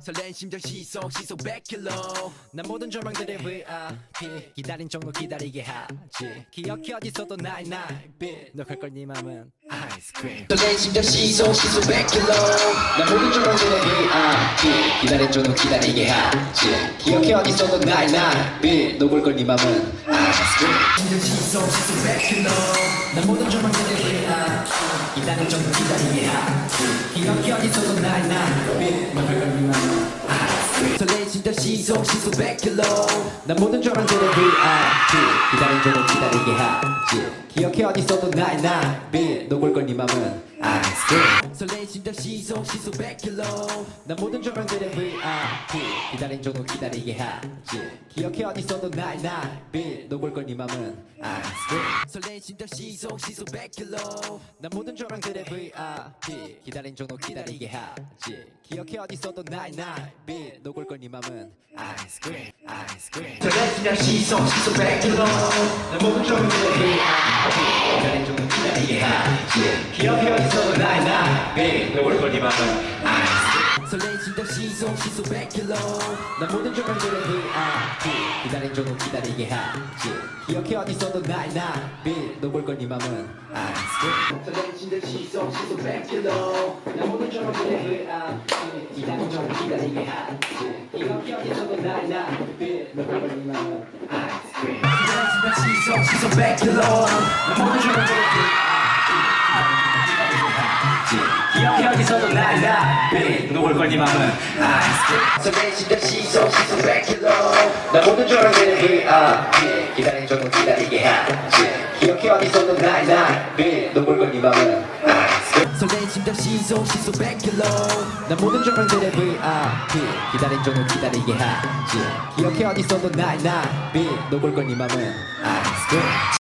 설렌 심장 시속 시속 100km 난 모든 조망들의 VIP 기다린 종로 기다리게 하지. 기억이 어딨어도 나의 나빛 너갈걸 네 맘은 아이스크림. 설렌 심장 시속 시속 100km 난 모든 조망들의 VIP 기다린 종로 기다리게 하지. 기억해 어딨어도 나의 나빛 녹을 걸네 맘은 아이스크림. 심장 시속 시속 100km 난 모든 조망들의 VIP 기다린 종로 기다리게 하지 기억이 맘은 아이스크림 설렌 심장 시속 시속 100km 난 모든 조망들의 VIP 기다린 종로 기다리게 하지. 기억해 어딨어도 나의 나빛 녹을 걸 네 맘은 설렌 심장 시속 시속 100km 난 모든 조명들의 VIP 기다린 종로 기다리게 하지. 기억해 어딨어도 나의 나빛 녹을걸 네 맘은 아이스크림 설렌 심장 시속 시속 100km 난 모든 조명들의 VIP 기다린 종로 기다리게 하지. 기억해 어딨어도 나의 나빛 녹을걸 네 맘은 아이스크림 아이스크림 설렌 심장 시속 시속 100km 난 모든 조명들의 VIP 네 맘은 아이스크림 설렌 심장 시속 시속 100km 난 모든 조명들의 VIP 기다린 종로 기다리게 하지. 기억해 나의 나빛 녹을걸 네 맘은 아이스크림 설렌 심장 시속 시속 100km 난 모든 조명들의 VIP 기다린 종로 기다리게 하지. 기억해 나의 나빛 녹을걸 네 맘은 아이스크림 설렌 심장 시속 시속 100km 난 모든 조명들의 VIP 녹을걸 네 맘은 아이스크림 설렌 심장 시속 시속 100km 나 모든 조명들의 VIP 기다린 종로 기다리게 하지 기억해 어딨어도 나의 녹을걸 네 맘은 설렌 심장 시속 시속 100km 난 모든 조명들의 VIP 기다린 종로 기다리게 하지 기억해 어딨어도 나의 녹을걸 네 맘은 아이스크림